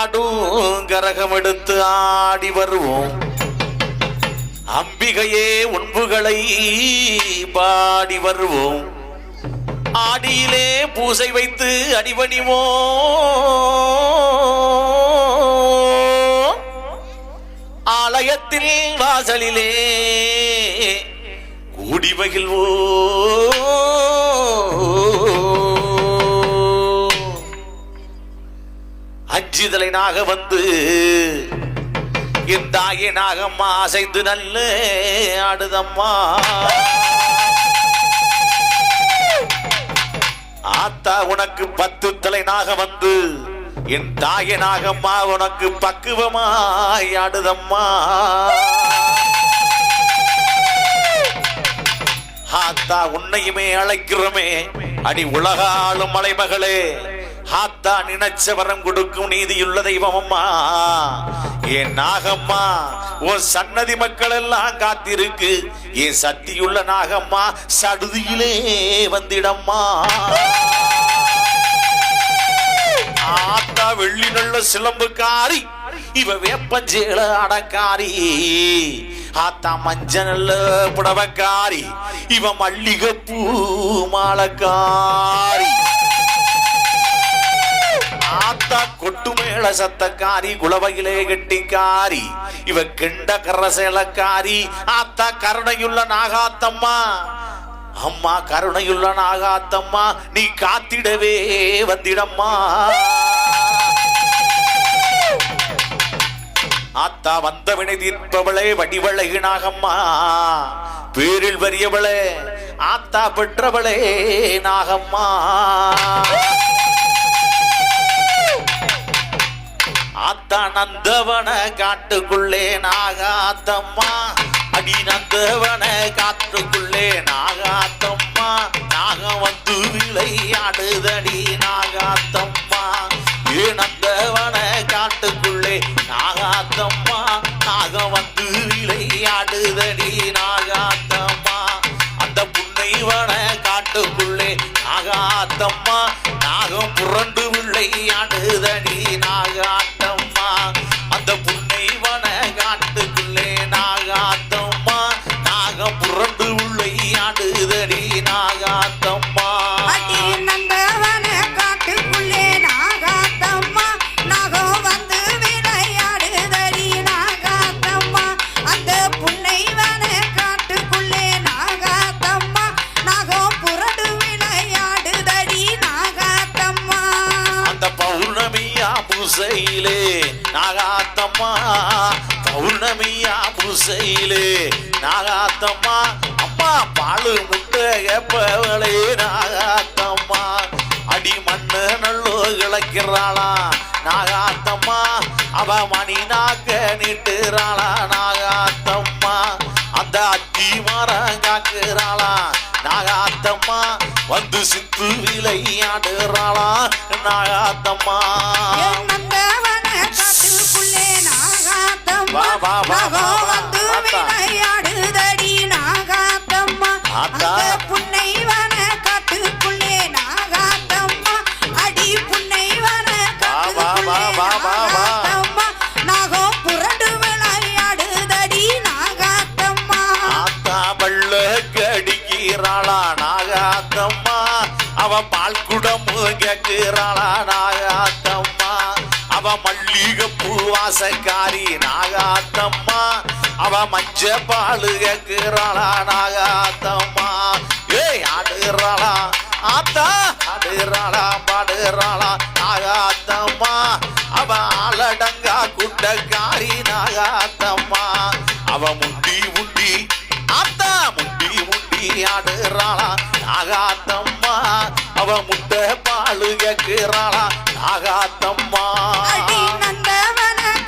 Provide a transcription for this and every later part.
ஆடும் கரகம் எடுத்து ஆடி வருவோம். அம்பிகையே உண்புகளை பாடி வருவோம். ஆடியிலே பூசை வைத்து அடிபணிவோம். ஆலயத்தில் வாசலிலே கூடி மகிழ்வோ அஞ்சுதலைனாக வந்து என் தாயே நாகம்மா அசைந்து நல்ல ஆடுதம்மா. ஆத்தா உனக்கு பத்து தலை நாக வந்து என் தாயனாகம்மா உனக்கு பக்குவமாய் ஆடுதம்மா. ஆத்தா உன்னையுமே அழைக்கிறோமே. அடி உலகாலும் மலைமகளே. ஆத்தா நினைச்ச வரம் கொடுக்கும் நீதியுள்ள தெய்வம் அம்மா என் நாகம்மா உன் சன்னதி மக்கள் எல்லாம் காத்திருக்கு. என் சக்தியுள்ள நாகம்மா சடுதியிலே வந்திடம்மா. ஆத்தா வெள்ளி நல்ல சிலம்புக்காரி இவ வேப்பஞ்சேல அடக்காரி. ஆத்தா மஞ்ச நல்ல புடவக்காரி இவ மல்லிகை பூ மாலக்காரி. ஆத்தா கொட்டு சத்தக்காரி குளவையிலே கெட்டிக்காரி. இவ கெண்ட கரசேலக்காரி ஆத்தா கருணையுள்ள நாகாத்தம்மா. அம்மா கருணையுள்ள நாகாத்தம்மா நீ காத்திடவே வந்திடம்மா. ஆத்தா வந்தவினை தீர்ப்பவளே வடிவளை நாகம்மா. பேரில் வரியவளே ஆத்தா பெற்றவளே நாகம்மா. ஆத்தா காட்டுக்குள்ளே நாகாத்தம்மா அடி நந்தவன காட்டுக்குள்ளே நாகாத்தம்மா நாகம் வந்து விளையாடுதடி நாகாத்தம்மா. ஏ நந்தவன காட்டுக்குள்ளே நாகாத்தம்மா நாகம் வந்து விளையாடுதடி புசையிலே நாகாத்தம்மா பௌர்ணமியா புசையிலே நாகாத்தம்மா அம்மா பாலு முட்டை கேப்பவளே நாகாத்தம்மா. அடி மண்ணு நல்லோ கிளக்கிறாளா நாகாத்தம்மா. அவ மணி நாக்க நிட்டுறாளா நாகாத்தம்மா. அந்த அத்தி மரம் காக்குறாளா நாகாத்தம்மா. வந்து சித்து விளையாடுறாளா நாகாத்தம்மா. வந்து. விளையாடுதடி நாகாத்தம்மா அவ பால் குடம் கேட்கிறாளா நாகாத்தம்மா. அவ மல்லிகை பூவாசக்காரி நாகாத்தம்மா. அவ மஞ்ச பால் கேட்கிறாளா நாகாத்தம்மா. ஏய் ஆடுறாளா. ஆத்தா ஆடுறாளா பாடுறாளா நாகாத்தம்மா. அவ ஆளடங்கா குட்டக்காரி நாகாத்தம்மா. அவ முண்டி முண்டி ஆத்தா முண்டி முண்டி ஆடுறாளா நாகாத்தம்மா. அவ முட்டை பாலு கேக்குறாளா நாகாத்தம்மா.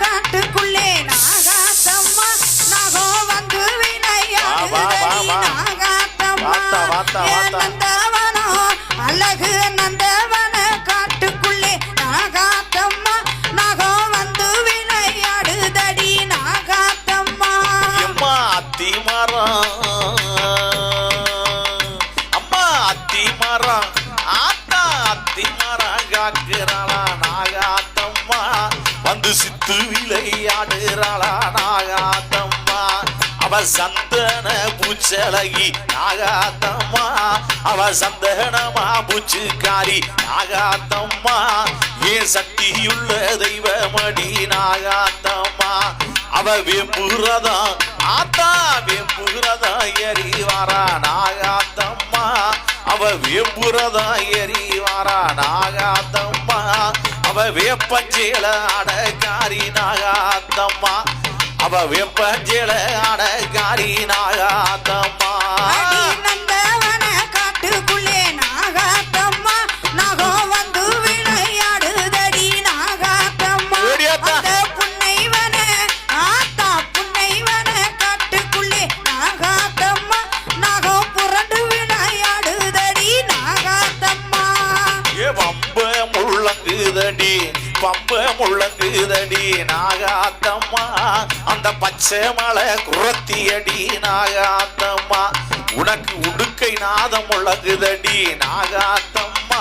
காட்டுக்குள்ளே நாகாத்தம்மா. நாகம் வந்து வா, வா, வா, விளையாடுதடி வா. நாகாத்தம்மா. அழகு சந்தன பூச்சலகி நாகாத்தம்மா. அவ சந்தனமா பூச்சுக்காரி நாகாத்தம்மா. ஏ சக்தியுள்ள தெய்வமடி நாகாத்தம்மா. அவ வெம்புறதா ஆத்தா வெம்புறதா எரி வரா நாகாத்தம்மா. அவ வேம்புறதா எரி வரா நாகாத்தம்மா. அவ வேப்பஞ்சேல அடக்காரி நாகாத்தம்மா. அவ வேப்பஞ்சேல அடகாரி நாகாத்தம்மா முள்ளங்குதடி நாகாத்தம்மா. அந்த பச்சை மலை குரத்தியடி நாகாத்தம்மா. உனக்கு உடுக்கை நாதம் முழங்குதடி நாகாத்தம்மா.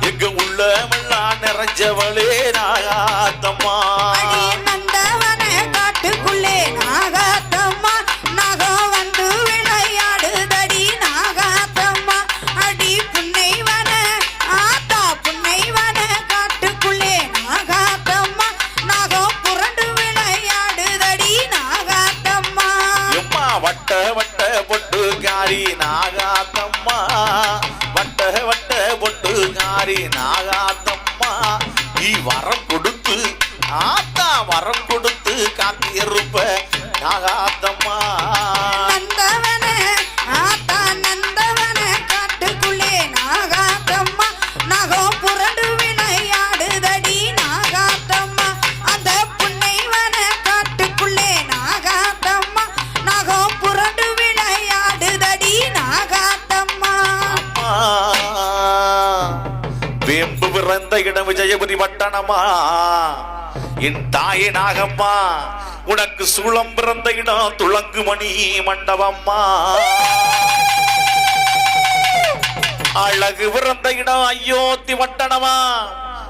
எங்க உள்ளமெல்லாம் நிறைஞ்சவளே நாகாத்தம்மா. பட்டணமா என் தாயே நாகம்மா உனக்கு சூளம் பிறந்த இடம் துளங்குமணி மண்டபம்மா. அழகு பிறந்த இடம் அயோத்தி பட்டணமா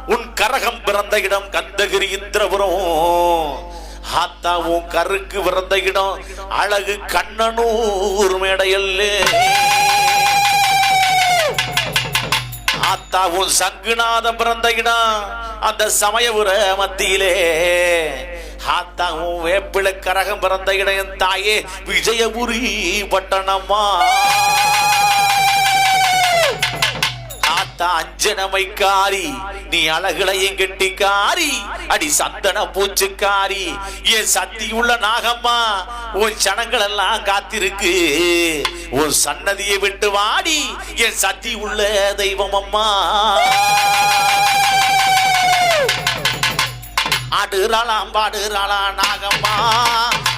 உன் கரகம் பிறந்த இடம் கந்தகிரி இந்திரபுரம். ஆத்தா உன் கருக்கு பிறந்த இடம் அழகு கண்ணனூர் மேடையல்லே. ஆத்தா உன் சங்குநாதம் பிறந்த இடம் அந்த சமயபுர மத்தியிலே ஆத்தா உன் கரகம் பிறந்த இடையன் தாயே விஜயபுரி பட்டணம்மா. ஆத்தா அஞ்சனமைக்காரி நீ அழகுலையும் கெட்டிக்காரி அடி சந்தன பூச்சுக்காரி என் சக்தி உள்ள நாகம்மா உன் சனங்கள் எல்லாம் காத்திருக்கு. உன் சன்னதியை விட்டு வாடி என் சக்தி உள்ள தெய்வம் அம்மா. ஆடுறாளாம் பாடுறாளா நாகம்மா.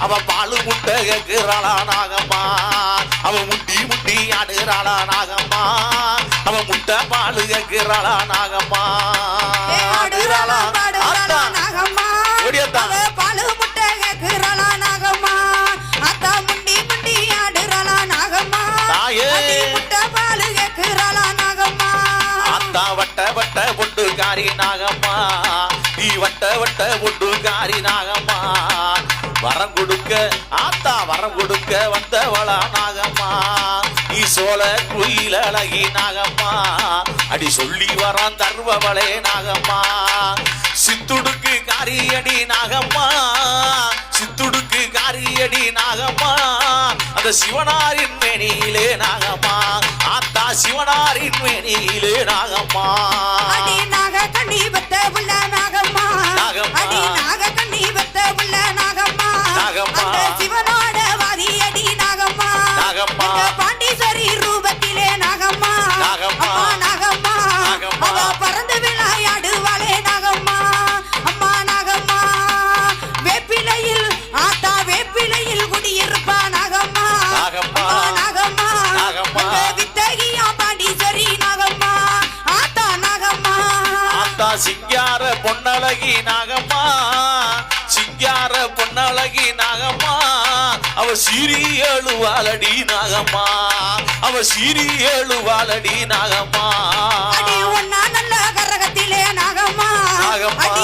அவ பாலு முட்டை கேக்குறாளா நாகம்மா. அவ முட்டி முட்டி ஆடுறாளா நாகம்மா. அவ முட்டை பாலு கேக்குறாளா நாகம்மா. ஆடுறாளா நாகம்மா. பாலு முட்டை அத்தா ஆடுறாளா தாயே. முட்டை பாலு கேக்குறாளா நாகம்மா. ஆத்தா வட்ட வட்ட பொட்டுக்காரி நாகம்மா. வட்ட வட்ட ஒட்டு காரி நாகம்மா வரம் கொடுக்க ஆத்தா வரம் கொடுக்க வந்தவளா நாகம்மா நீ சோழ குயில் அழகி நாகம்மா அடி சொல்லி வரான் தருவவளே நாகம்மா சித்துடுக்கு காரியடி நாகம்மா சித்துடுக்கு காரியடி நாகம்மா அந்த சிவனாரின் மேனியிலே நாகம்மா ஆத்தா சிவனாரின் மேனியிலே நாகம்மா ஒன்னா நல்ல கரகத்திலே நாகம்மா நாகம்மா. அடி நாகம்மா நாகம்மா.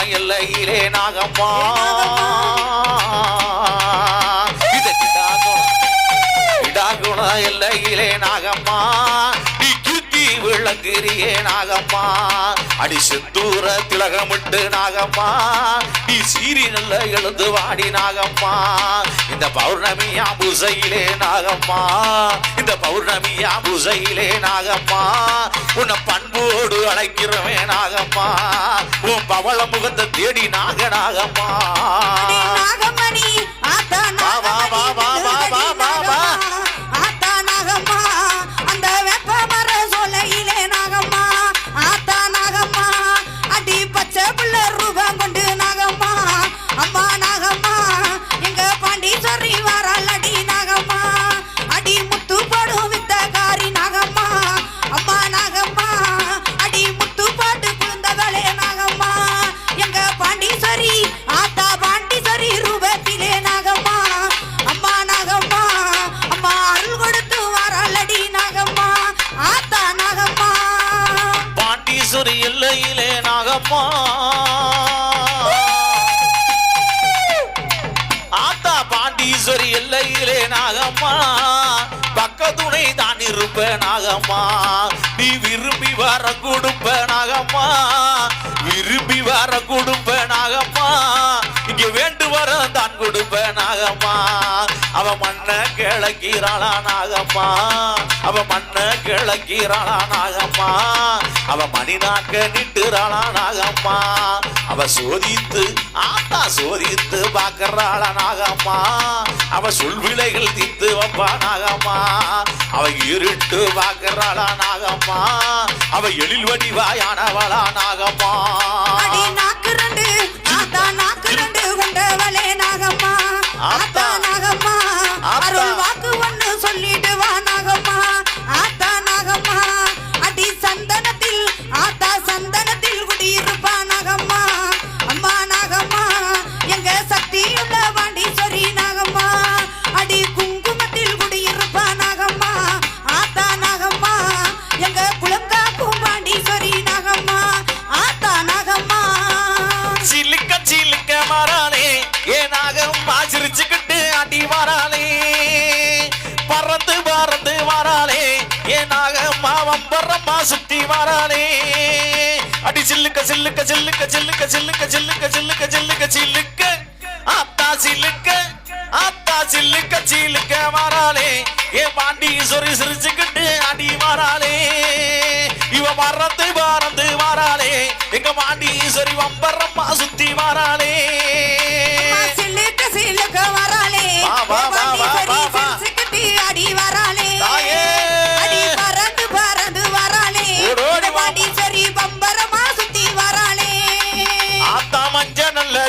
எல்லையிலே நாகம்மா. இது எல்லையிலே நாகம்மா. நீ கிருத்தி விளங்குறியே நாகம்மா. அடி செந்தூர திலகமிட்டு நாகம்மா. நீ சீரி நல்ல எழுந்து வாடி நாகம்மா. இந்த பௌர்ணமியா புசையிலே நாகம்மா. இந்த பௌர்ணமியா புசையிலே நாகம்மா. உன்னை பண்போடு அழைக்கிறவே நாகம்மா. உன் பவள முகத்தை தேடி நாக நாகம்மா. நாகமணி வா, வா, வா, குடும்ப நாகம்மா இங்க வேண்டு வர தான் கொடுப்ப நாகம்மா அவ மண்ண கிழக்கிறாளா நாகம்மா அவ மண்ண கிழக்கிறாளா நாகம்மா அவ மணிநாக்க நிட்டுறாளா நாகம்மா அவ சோதித்து ஆத்தா சோதித்து பாக்குறாளா நாகம்மா அவ சொல்விலைகள் தித்து வைப்பா நாகம்மா அவ இருட்டு பாக்குறாளா நாகம்மா அவ எழில் வடிவாயானவளா நாகம்மா ஆண்டவளே நாகம்மா. சுத்தி வராளே அடி சில்லுக்க சில்லுக்க சில்லுக்க சில்லுக்க சில்லுக்க சில்லுக்க சில்லுக்க சில்லுக்க சில்லுக்க. ஆத்தா சில்லுக்க ஆத்தா சில்லுக்க சில்லுக்க வராளே. ஏ பாண்டி சொறி சிரிச்சுக்கிட்டு அடி வராளே. இவ பறந்து பறந்து வராளே. எங்க பாண்டி சொறி வம்பரம்மா சுத்தி வராளே.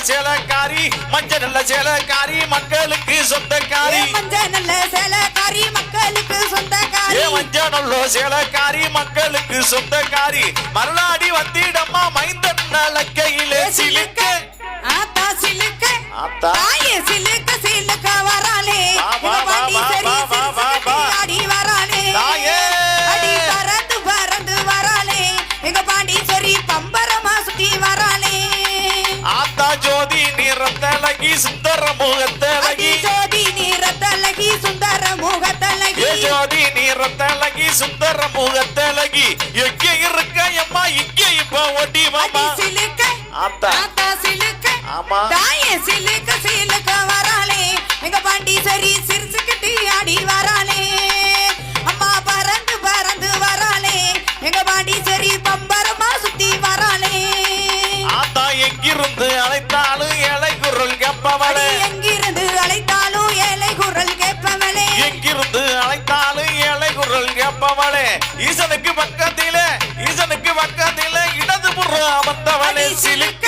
சேலக்காரி மஞ்ச நல்ல சேலக்காரி மக்களுக்கு சொந்தக்காரி. மஞ்ச நல்ல சேலக்காரி மக்களுக்கு சொந்தக்காரி. மஞ்ச நல்ல சேலக்காரி மக்களுக்கு சொந்தக்காரி. மருளாடி வந்திடம்மா மைந்தன் நலக்கையிலே சிலுக்க. ஆத்தா சிலுக்க. ஆத்தா. சிலுக்க சிலுக்க வராளே. சுந்தர அடி முகத்தழகி ஜோதி நீரத்தழகி சுந்தர முகத்தழகி ஏ ஜோதி நிறத்தழகி சுந்தர முகத்தழகி எங்க இருக்க அம்மா? இங்க இப்ப அடி மாமா சிலுக்க ஆத்தா. ஆத்தா சிலுக்க. ஆமா. தாயே சிலுக்க சிலுக்க வராளே. எங்க பாண்டீஸ்வரி சிரிச்சுக்கிட்டு கேப்பவளே ஈசனுக்கு பக்கத்திலே ஈசனுக்கு பக்கத்திலே இடது புறம் அடி சிலுக்க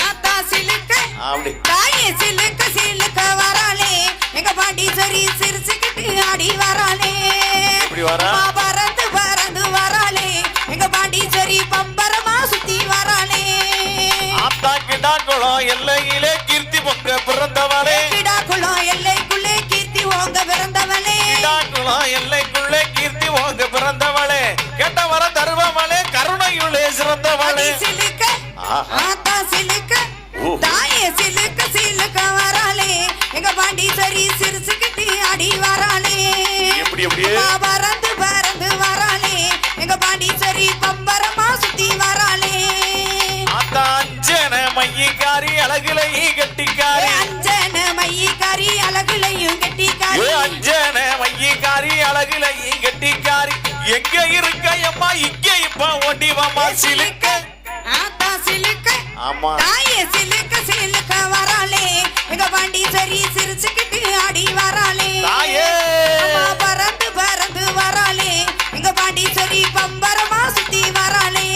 ஆத்தா சிலுக்க அப்படி. தாயே சிலுக்க சிலுக்க வராளே. எங்க பாண்டீஸ்வரி சிரிச்சுக்கிட்டு ஆடி வராளே. எப்படி வரா? பறந்து பறந்து வராளே. எங்க பாண்டீஸ்வரி பம்பரமா சுத்தி வராளே. ஆத்தா கிடாக்குளம் எல்லையிலே கீர்த்தி பொங்க பிறந்தவளே. கிடா குளம் எல்லைக்குள்ளே கீர்த்தி ஓங்க பிறந்த செல்வா எல்லைக்குள்ளே கீர்த்தி ஆத்தா சிலுக்க. தாயே சிலுக்க சிலுக்க வராளே. எங்க பாண்டீஸ்வரி சிரிச்சுக்கிட்டு அடி வராளே. பறந்து பறந்து வராளே. எங்க பாண்டீஸ்வரி பம்பரமா சுத்தி வராளே. அஞ்சன மையக்காரி அழகுலை ஏ கட்டிக்காரி அஞ்சன மையக்காரி அழகுலையும் கெட்டிக்காரி. அஞ்சன மையக்காரி அழகுலை கட்டிக்காரி. எங்க இருக்க அம்மா? இங்க இப்ப ஓடி வாமா சிலுக்க ஆத்தா சிலுக்க. ஆமா. தாயே சிலுக்க சிலுக்க வராளே. எங்க பாண்டீஸ்வரி சிரிச்சுக்கிட்டு அடி வராளே. தாயே. பறந்து பறந்து வராளே. எங்க பாண்டீஸ்வரி பம்பரமா சுத்தி வராளே.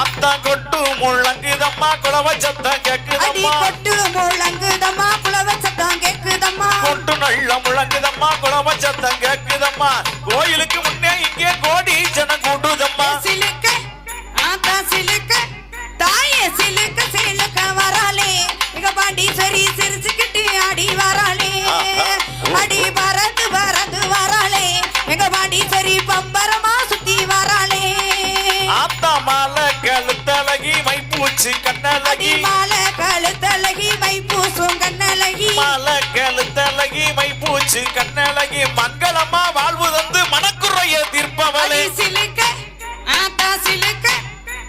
ஆத்தா கொட்டு முழங்குதம்மா குளவ சத்தம் கேக்குதம்மா கொட்டு முழங்குதம்மா குலவ சத்தம் கேக்குதம்மா. கொட்டு நல்ல முழங்குதம்மா குளவ சத்தம் கேக்குதம்மா. கோயிலுக்கு முன்னே இங்கே கோடி ஜனம் மைப்பூச்சி கண்ணழகி மங்களம்மா வாழ்வு தந்து மனக்குறைய தீர்ப்பவளே. சிலுக்க ஆத்தா சிலுக்க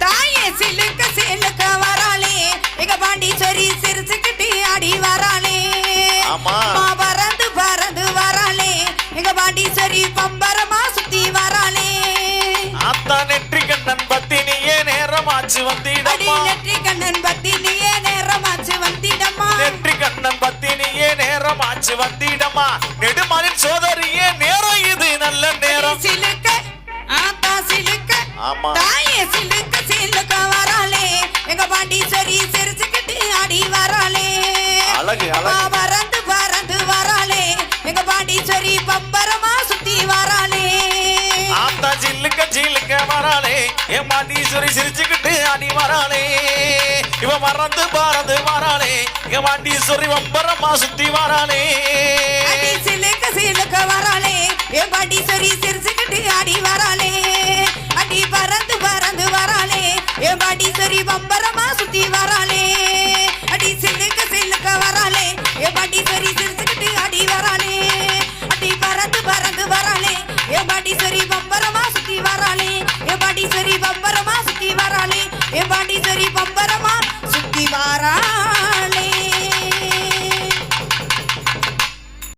தாயே சிலுக்க சிலுக்க வராளே. எங்க பாண்டீஸ்வரி சிரிச்சுக்கிட்டு அடி வராளே. ஆமா. பறந்து பறந்து வராளே. எங்க பாண்டீஸ்வரி பம்பரமா சுத்தி வராளே. ஆத்தா நெற்றி கண்ணன் பத்தினியே நேரமாச்சு அடி வந்திடம்மா. நெற்றி கண்ணன் பத்தினியே பத்தினியே நேரமாச்சு வந்திடம்மா நெடுமாலின் சோதரியே நேரம் இது நல்ல நேரம். சிலுக்க ஆத்தா சிலுக்க ஆமா. தாயே சிலுக்க சிலுக்க வராளே. எங்க பாண்டீஸ்வரி சிரிச்சுக்கிட்டு அடி வராளே. அழகு அழகு. பறந்து பறந்து வராளே. எங்க பாண்டீஸ்வரி பம்பரமா சுத்தி வராளே. ஆத்தா ஜில்லுக்க ஜில்லுக்க வராளே. என் மாட்டீஸ்வரி சிரிச்சுக்கிட்டு அடி வராளே. இவன் மறந்து பாரது மாறானே இங்க வாண்டி சொல்லி வம்பரமா சுத்தி வாரானே சிலுக்க சிலுக்க வரானே என் பாட்டி சொரி சிரிச்சுக்கிட்டு ஆடி வரானே அடி பறந்து பறந்து வரானே என் பாட்டி சொரி வம்பரமா சுத்தி வரானே அடி சிலுக்க சிலுக்க வரானே என் பாட்டி சொரி சிரிச்சுக்கிட்டு ஆடி வரானே அடி பறந்து பறந்து வரானே என் பாட்டி சொரி வம்பரமா சுத்தி வரானே என் பாட்டி சொரி வம்பரமா சுத்தி வரானே என் பாட்டி சொரி வம்பரமா Sarah.